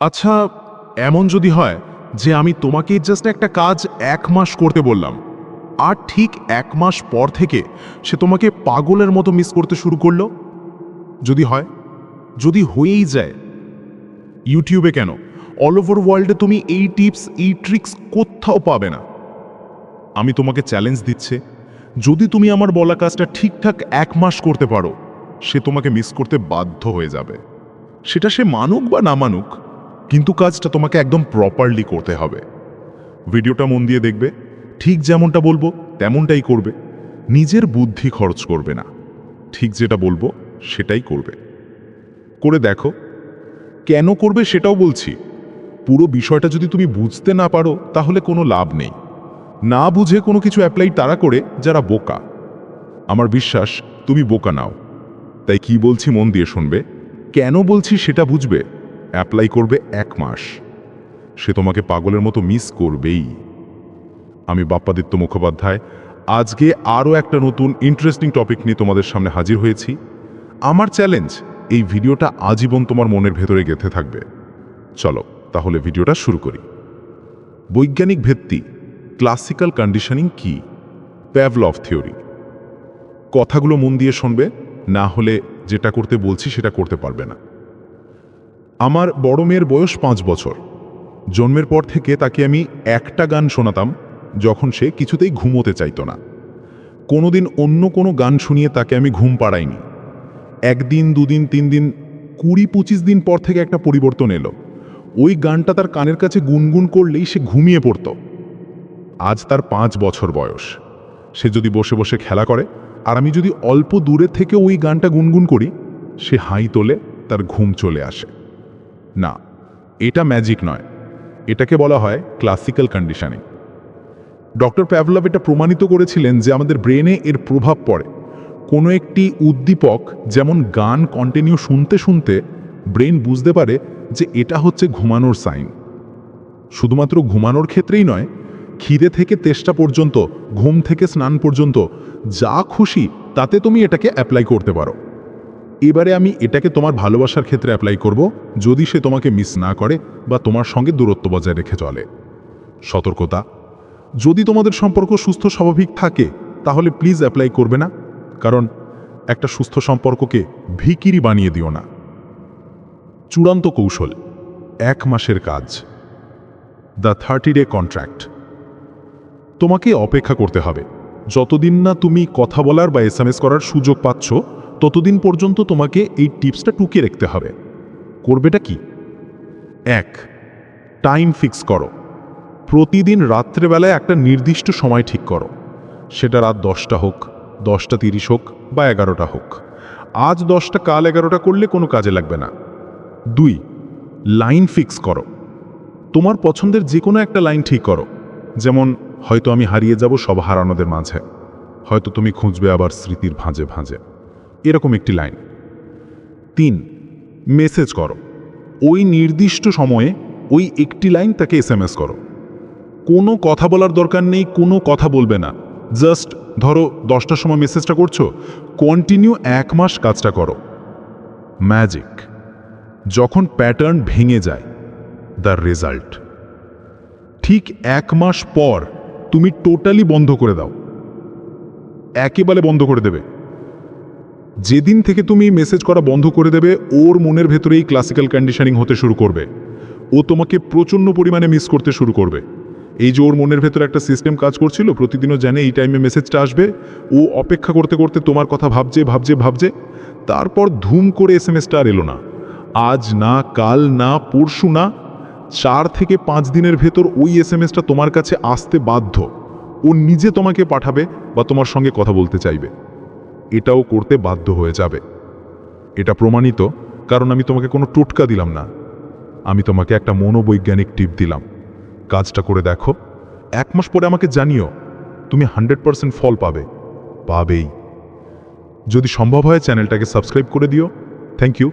আচ্ছা এমন যদি হয় যে আমি তোমাকে জাস্ট একটা কাজ এক মাস করতে বললাম, আর ঠিক এক মাস পর থেকে সে তোমাকে পাগলের মতো মিস করতে শুরু করল? যদি হয়, যদি হয়েই যায় ইউটিউবে কেন? অল ওভার ওয়ার্ল্ডে তুমি এই টিপস এই ট্রিক্স কোথাও পাবে না। আমি তোমাকে চ্যালেঞ্জ দিচ্ছে, যদি তুমি আমার বলা কাজটা ঠিকঠাক এক মাস করতে পারো, সে তোমাকে মিস করতে বাধ্য হয়ে যাবে। সেটা সে মানুক বা না মানুক কিন্তু কাজটা তোমাকে একদম প্রপারলি করতে হবে। ভিডিওটা মন দিয়ে দেখবে, ঠিক যেমনটা বলব, তেমনটাই করবে। নিজের বুদ্ধি খরচ করবে না। ঠিক যেটা বলব, সেটাই করবে। করে দেখো, কেন করবে সেটাও বলছি। পুরো বিষয়টা যদি তুমি বুঝতে না পারো, তাহলে কোনো লাভ নেই। না বুঝে কোনো কিছু অ্যাপ্লাই তারা করে যারা বোকা। আমার বিশ্বাস, তুমি বোকা নাও। তাই কি বলছি মন দিয়ে শুনবে? কেন বলছি সেটা বুঝবে? অ্যাপ্লাই করবে এক মাস। সে তোমাকে পাগলের মতো মিস করবেই। আমি বাপ্পাদিত্য মুখোপাধ্যায়, আজকে আরও একটা নতুন ইন্টারেস্টিং টপিক নিয়ে তোমাদের সামনে হাজির হয়েছি। আমার চ্যালেঞ্জ এই ভিডিওটা আজীবন তোমার মনের ভেতরে গেঁথে থাকবে। চলো, তাহলে ভিডিওটা শুরু করি। বৈজ্ঞানিক ভিত্তি ক্লাসিক্যাল কন্ডিশনিং কি? প্যাভলভ থিওরি কথাগুলো মন দিয়ে শুনবে, না হলে যেটা করতে বলছি সেটা করতে পারবে না। আমার বড় মেয়ের বয়স পাঁচ বছর। জন্মের পর থেকে তাকে আমি একটা গান শোনাতাম, যখন সে কিছুতেই ঘুমোতে চাইতো না। কোনোদিন অন্য কোনো গান শুনিয়ে তাকে আমি ঘুম পাড়াইনি। একদিন, দুদিন, তিন দিন, কুড়ি, পঁচিশ দিন পর থেকে একটা পরিবর্তন এলো। ওই গানটা তার কানের কাছে গুনগুন করলেই সে ঘুমিয়ে পড়ত। আজ তার পাঁচ বছর বয়স। সে যদি বসে বসে খেলা করে, আর আমি যদি অল্প দূরে থেকে ওই গানটা গুনগুন করি, সে হাই তোলে তার ঘুম চলে আসে। না, এটা ম্যাজিক নয়। এটাকে বলা হয় ক্লাসিক্যাল কন্ডিশনিং ডক্টর প্যাভলভ এটা প্রমাণিত করেছিলেন যে আমাদের ব্রেনে এর প্রভাব পড়ে। কোনো একটি উদ্দীপক যেমন গান কন্টিনিউ শুনতে শুনতে ব্রেন বুঝতে পারে যে এটা হচ্ছে ঘুমানোর সাইন শুধুমাত্র ঘুমানোর ক্ষেত্রেই নয়, খিদে থেকে তেষ্টা পর্যন্ত, ঘুম থেকে স্নান পর্যন্ত যা খুশি তাতে তুমি এটাকে অ্যাপ্লাই করতে পারো। এবারে আমি এটাকে তোমার ভালোবাসার ক্ষেত্রে অ্যাপ্লাই করব, যদি সে তোমাকে মিস না করে বা তোমার সঙ্গে দূরত্ব বজায় রেখে চলে। সতর্কতা। যদি তোমাদের সম্পর্ক সুস্থ স্বাভাবিক থাকে, তাহলে প্লিজ অ্যাপ্লাই করবে না, কারণ একটা সুস্থ সম্পর্ককে ভিকিরি বানিয়ে দিও না। চূড়ান্ত কৌশল, এক মাসের কাজ। দ্য থার্টি ডে কন্ট্রাক্ট তোমাকে অপেক্ষা করতে হবে। যতদিন না তুমি কথা বলার বা এস করার সুযোগ পাচ্ছ ততদিন পর্যন্ত তোমাকে এই টিপসটা টুকে রাখতে হবে। করবেটা কি? এক, টাইম ফিক্স করো। প্রতিদিন রাত্রেবেলায় একটা নির্দিষ্ট সময় ঠিক করো। সেটা রাত দশটা হোক, দশটা তিরিশ হোক বা এগারোটা হোক। আজ দশটা, কাল এগারোটা করলে কোনো কাজে লাগবে না। দুই, লাইন ফিক্স করো। তোমার পছন্দের যে কোনো একটা লাইন ঠিক করো। যেমন, হয়তো আমি হারিয়ে যাব সব হারানোদের মাঝে। হয়তো তুমি খুঁজবে আবার স্মৃতির ভাঁজে ভাঁজে। এরকম একটি লাইন। তিন, মেসেজ করো। ওই নির্দিষ্ট সময়ে ওই একটি লাইন তাকে এসএমএস করো। কোনো কথা বলার দরকার নেই, কোনো কথা বলবে না। জাস্ট ধরো দশটার সময় মেসেজটা করছ, কন্টিনিউ এক মাস কাজটা করো। ম্যাজিক। যখন প্যাটার্ন ভেঙে যায়, দ্য রেজাল্ট। ঠিক এক মাস পর তুমি টোটালি বন্ধ করে দাও। একেবারে বন্ধ করে দেবে। যেদিন থেকে তুমি মেসেজ করা বন্ধ করে দেবে, ওর মনের ভেতরেই ক্লাসিক্যাল কন্ডিশনিং হতে শুরু করবে। ও তোমাকে প্রচণ্ড পরিমাণে মিস করতে শুরু করবে। এই যে ওর মনের ভেতরে একটা সিস্টেম কাজ করছিল, প্রতিদিনও জানে এই টাইমে মেসেজটা আসবে, ও অপেক্ষা করতে করতে তোমার কথা ভাবছে ভাবছে ভাবছে, তারপর ধুম করে এস এম এসটা আর এলো না। আজ না, কাল না, পরশু না, চার থেকে পাঁচ দিনের ভেতর ওই এস এম এসটা তোমার কাছে আসতে বাধ্য। ও নিজে তোমাকে পাঠাবে বা তোমার সঙ্গে কথা বলতে চাইবে। এটাও করতে বাধ্য হয়ে যাবে। এটা প্রমাণিত কারণ আমি তোমাকে কোনো টোটকা দিলাম না। আমি তোমাকে একটা মনোবৈজ্ঞানিক টিপ দিলাম। কাজটা করে দেখো। এক মাস পরে আমাকে জানিও, তুমি হান্ড্রেড পারসেন্ট ফল পাবে। পাবেই। যদি সম্ভব হয় চ্যানেলটাকে সাবস্ক্রাইব করে দিও। Thank you.